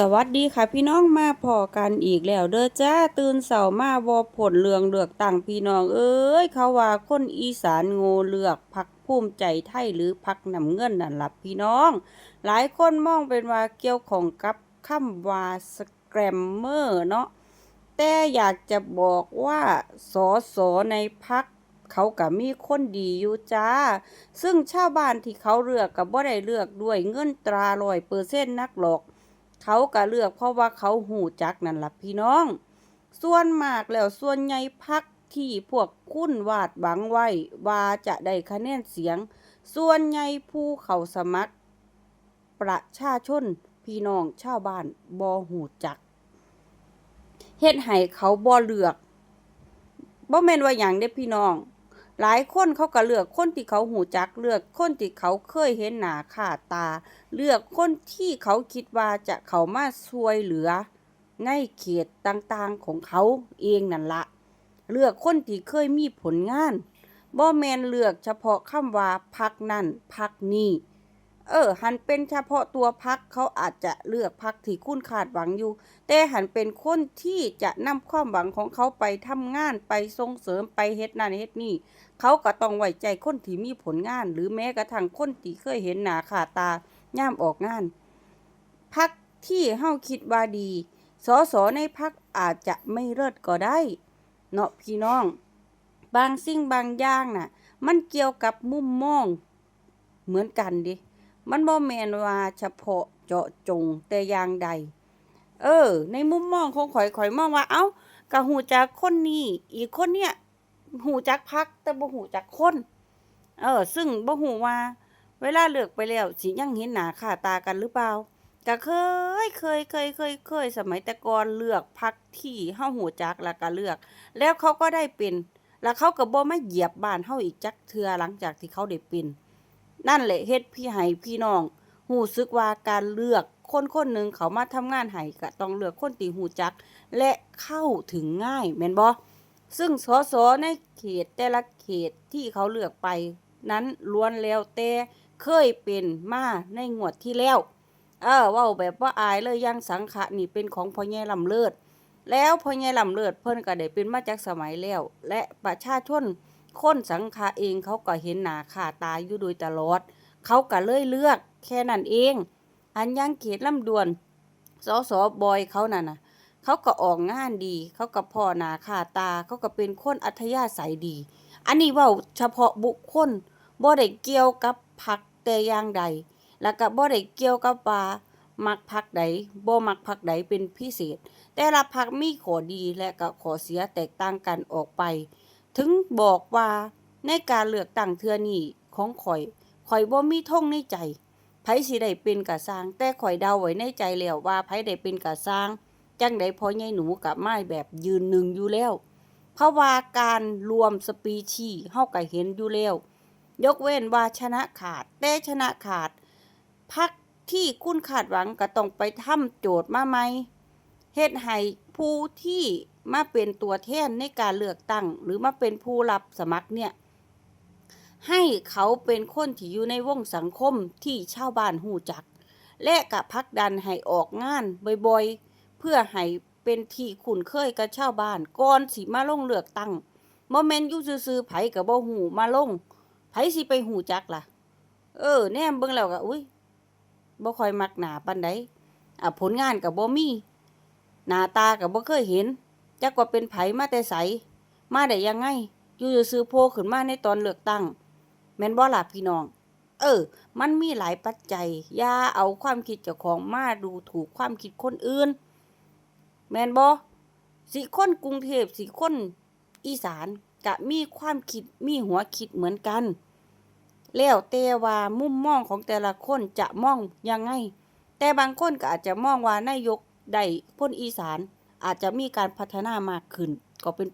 สวัสดีค่ะพี่น้องมาพอกันอีกแล้วเด้อจ้าตื่นเสาร์มาบอผลเลืองเลือกตั้งพี่น้องเอ้ยเขาว่าคนอีสานโง่เลือกพักภูมิใจไทยหรือพักนำเงินนั่นหล่ะพี่น้อง หลายคนมองเป็นว่าเกี่ยวของกับคำว่าสแกรมเมอร์เนาะแต่อยากจะบอกว่าสอสอในพักเขาก็มีคนดีอยู่จ้า ซึ่งชาวบ้านที่เขาเลือกก็บ่ได้เลือกด้วยเงินตราร้อยเปอร์เซ็นต์นักหรอก เขาก็เลือกเพราะว่าเขาหูจักนั่นล่ะพี่น้อง ส่วนมากแล้วส่วนใหญ่พักที่พวกคุณวาดหวังไว้ว่าจะได้คะแนนเสียง ส่วนใหญ่ผู้เขาสมัคร ประชาชนพี่น้องชาวบ้านบ่หูจักเฮ็ดให้เขาบ่เลือกบ่แม่นว่าหยังเด้พี่น้อง หลายคนเขาก็เลือกคนที่เขาหูจักเลือกคนที่เขาเคยเห็นหนาขาตา เลือกคนที่เขาคิดว่าจะเขามาช่วยเหลือ ในเขตต่างๆของเขาเองนั่นละ เลือกคนที่เคยมีผลงานบ่แมนเลือกเฉพาะคำว่าพักนั่นพักนี่ เออ หันเป็นเฉพาะตัวพักเขาอาจจะเลือกพักที่คุณคาดหวังอยู่ แต่หันเป็นคนที่จะนำความหวังของเขาไปทำงานไปส่งเสริมไปเฮ็ดนั่นเฮ็ดนี่ เขาก็ต้องไว้ใจคนที่มีผลงาน หรือแม้กระทั่งคนที่เคยเห็นหน้าค่าตาย่ามออกงาน พักที่เฮาคิดว่าดีสสในพักอาจจะไม่เลิศก็ได้ เนาะพี่น้อง บางสิ่งบางอย่างน่ะ มันเกี่ยวกับมุมมอง เหมือนกันดิ มันบ่แมนว่าเฉพาะเจาะจงแต่อย่างใด เออ ในมุมมองของข่อยข่อยมองว่า เอ้ากะหูจักคนนี้ อีกคนเนี้ยหูจักพักแต่บ่หูจักคน เออ ซึ่งบ่หูว่า เวลาเลือกไปแล้วสิยังเห็นหน้าค่าตากันหรือเปล่าก็เคยเคยเคยเคยเคย สมัยแต่ก่อนเลือกพักที่เฮาหูจักแล้วก็เลือก แล้วเขาก็ได้เป็น แล้วเขาก็บ่มาเหยียบบ้านเฮาอีกจักเทือหลังจากที่เขาได้เป็น นั่นแหละเฮ็ดพี่ให้พี่น้องหูซึกว่าการเลือกคนคนหนึ่งเขามาทำงานให้ก็ต้องเลือกคนที่หูจัก และเข้าถึงง่ายแม่นบ่ซึ่งสสในเขตแต่ละเขตที่เขาเลือกไป นั้นล้วนแล้วแต่เคยเป็นมาในงวดที่แล้ว เออว้าแบบว่าอายเลยยังสังขะนี่เป็นของพ่อใหญ่ลำเลิศแล้วพ่อใหญ่ลำเลิศเพิ่นก็ได้เป็นมาจากสมัยแล้ว และประชาชน คนสังขะเองเขาก็เห็นหนาคาตาอยู่โดยตลอด เขาก็เลยเลือกแค่นั้นเอง อันยังเขตลำดวนสอสอบอยเขานั่นน่ะ เขาก็ออกงานดี เขาก็พ่อหนาคาตา เขาก็เป็นคนอัธยาศัยดี อันนี้ว้าเฉพาะบุคคลบ่ได้เกี่ยวกับพรรคแต่อย่างใด แล้วก็บ่ได้เกี่ยวกับว่ามักพรรคใดบ่มักพรรคใดเป็นพิเศษ แต่ละพรรคมีข้อดีและก็ข้อเสียแตกต่างกันออกไป ถึงบอกว่าในการเลือกตั้งเทือนี้ของข่อย ข่อยบ่มีท่งในใจไผสิได้เป็นกะสร้าง แต่ข่อยเดาไว้ในใจแล้วว่าไผได้เป็นกะสร้าง จังไดพอใหญ่หนูกับไม้แบบยืนหนึ่งอยู่แล้วเพราะว่าการรวมสปีชีเฮาก็เห็นอยู่แล้ว ยกเว้นว่าชนะขาด แต่ชนะขาดพักที่คุณคาดหวังก็ต้องไปทำโจทย์มาใหมเฮ็ดให้ผู้ที่ มาเป็นตัวแทนในการเลือกตั้ง หรือมาเป็นผู้รับสมัครเนี่ย ให้เขาเป็นคนที่อยู่ในวงสังคมที่ชาวบ้านหูจัก และกะพักดันให้ออกงานบ่อยๆ เพื่อให้เป็นที่คุ้นเคยกับชาวบ้านก่อนสิมาลงเลือกตั้งบ่แม่นอยู่ซื่อๆไผก็บ่ฮู้มาลงไผสิไปหูจักล่ะ เออแนมเบิ่งแล้วก็อุ้ยบ่ค่อยมักหนาปานใดอะผลงานก็บ่มี หน้าตาก็บ่เคยเห็น จักว่าเป็นไผมาแต่ไสมาได้ยังไง อยู่ซื่อโผล่ขึ้นมาในตอนเลือกตั้ง แม่นบ่ล่ะพี่น้อง เออ มันมีหลายปัจจัย อย่าเอาความคิดเจ้าของมาดูถูกความคิดคนอื่น แม่นบ่สิคนกรุงเทพสิคนอีสานก็มีความคิดมีหัวคิดเหมือนกัน แล้วแต่ว่ามุมมองของแต่ละคนจะมองยังไง แต่บางคนก็อาจจะมองว่านายกได้พ้นอีสาน อาจจะมีการพัฒนามากขึ้นก็เป็น